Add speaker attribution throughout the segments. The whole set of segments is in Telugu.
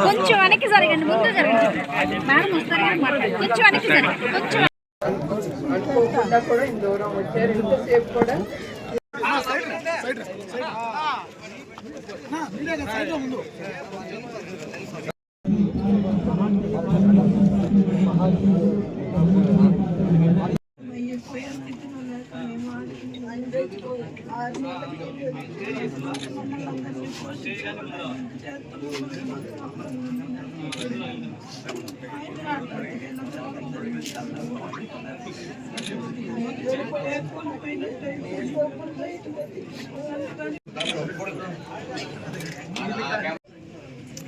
Speaker 1: కొంచెం వెనక్కి జరగండి ముందు జరగండి మేడం వస్తారు కానీ కొంచెం వెనక్కి జరగండి కొంచెం
Speaker 2: అనుకోకుండా కూడా దూరం వచ్చారు ఇంతసేపు కూడా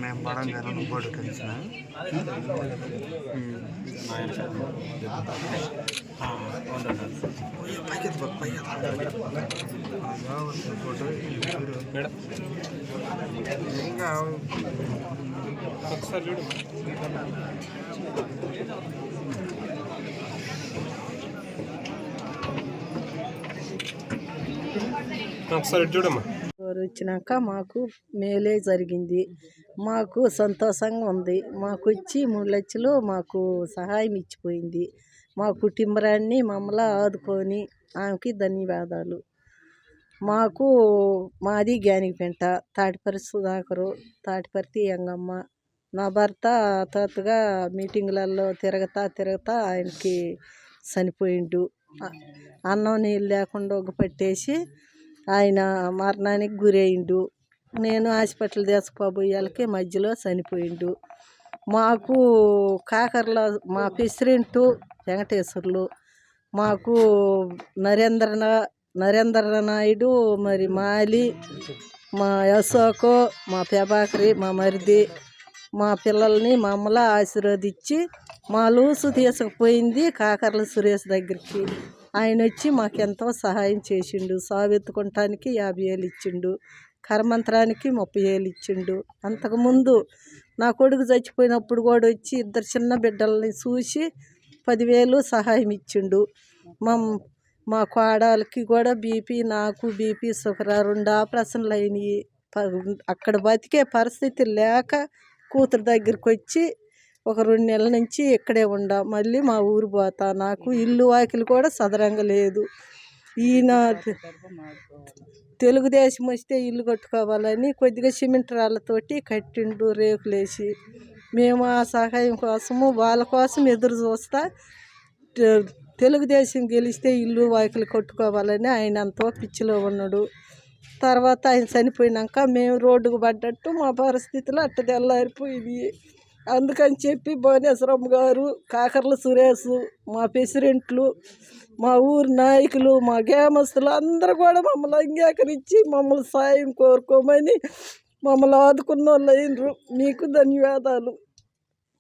Speaker 3: మేము పడంగా నువ్వు కూడా కలిసిన? ఇంకా
Speaker 4: ఒకసారి చూడమ్మా
Speaker 2: వారు వచ్చినాక మాకు మేలే జరిగింది. మాకు సంతోషంగా ఉంది. మాకు వచ్చి మూడు లక్షలు మాకు సహాయం ఇచ్చిపోయింది. మా కుటుంబరాన్ని మమ్మల్ని ఆదుకొని ఆమెకి ధన్యవాదాలు. మాకు మాది గ్యానిగిపెంట తాటిపరి సుధాకరు తాటిపర్తి యంగమ్మ. నా భర్త తరచుగా మీటింగులలో తిరగతా తిరగతా ఆయనకి చనిపోయిండు. అన్నం నీళ్ళు లేకుండా ఒక పట్టేసి ఆయన మరణానికి గురయిండు. నేను హాస్పిటల్ తీసుకుపోయేళ్ళకి మధ్యలో చనిపోయిండు. మాకు కాకరలో మా ప్రెసిడెంట్ వెంకటేశ్వర్లు మాకు నరేంద్ర నరేంద్ర నాయుడు మరి మాలి మా అశోకు మా ప్రభాకరి మా మరిది మా పిల్లల్ని మమ్మల్ని ఆశీర్వదించి మా లూసు తీసుకుపోయింది కాకర్ల సురేష్ దగ్గరికి. ఆయన వచ్చి మాకెంతో సహాయం చేసిండు. సావెత్తుకుంటానికి యాభై వేలు ఇచ్చిండు. కరమంత్రానికి ముప్పై వేలు ఇచ్చిండు. అంతకుముందు నా కొడుకు చచ్చిపోయినప్పుడు కూడా వచ్చి ఇద్దరు చిన్న బిడ్డల్ని చూసి పదివేలు సహాయం ఇచ్చిండు. మా మా కోడలకి కూడా బీపీ నాకు బీపీ షుగర్ రెండు ఆపరేషన్లు అయినాయి అక్కడ బతికే పరిస్థితి లేక కూతురు దగ్గరికి వచ్చి ఒక రెండు నెలల నుంచి ఇక్కడే ఉండా. మళ్ళీ మా ఊరు పోతా. నాకు ఇల్లు వాకిలు కూడా సదరంగా లేదు. ఈయన తెలుగుదేశం వస్తే ఇల్లు కట్టుకోవాలని కొద్దిగా సిమెంట్ రాళ్ళతోటి కట్టిండు రేకులేసి. మేము ఆ సహాయం కోసము వాళ్ళ కోసం ఎదురు చూస్తా తెలుగుదేశం గెలిస్తే ఇల్లు వాకిలు కట్టుకోవాలని ఆయన ఎంతో పిచ్చిలో ఉన్నాడు. తర్వాత ఆయన చనిపోయినాక మేము రోడ్డుకు పడ్డట్టు మా పరిస్థితులు అట్ట తెల్లారిపోయింది అందుకని చెప్పి భువనేశ్వరం గారు కాకర్ల సురేష్ మా ప్రెసిడెంట్లు మా ఊరు నాయకులు మా గ్రామస్తులు అందరూ కూడా మమ్మల్ని అంగీకరించి మమ్మల్ని సాయం కోరుకోమని మమ్మల్ని ఆదుకున్న వాళ్ళు అయినరు. మీకు ధన్యవాదాలు.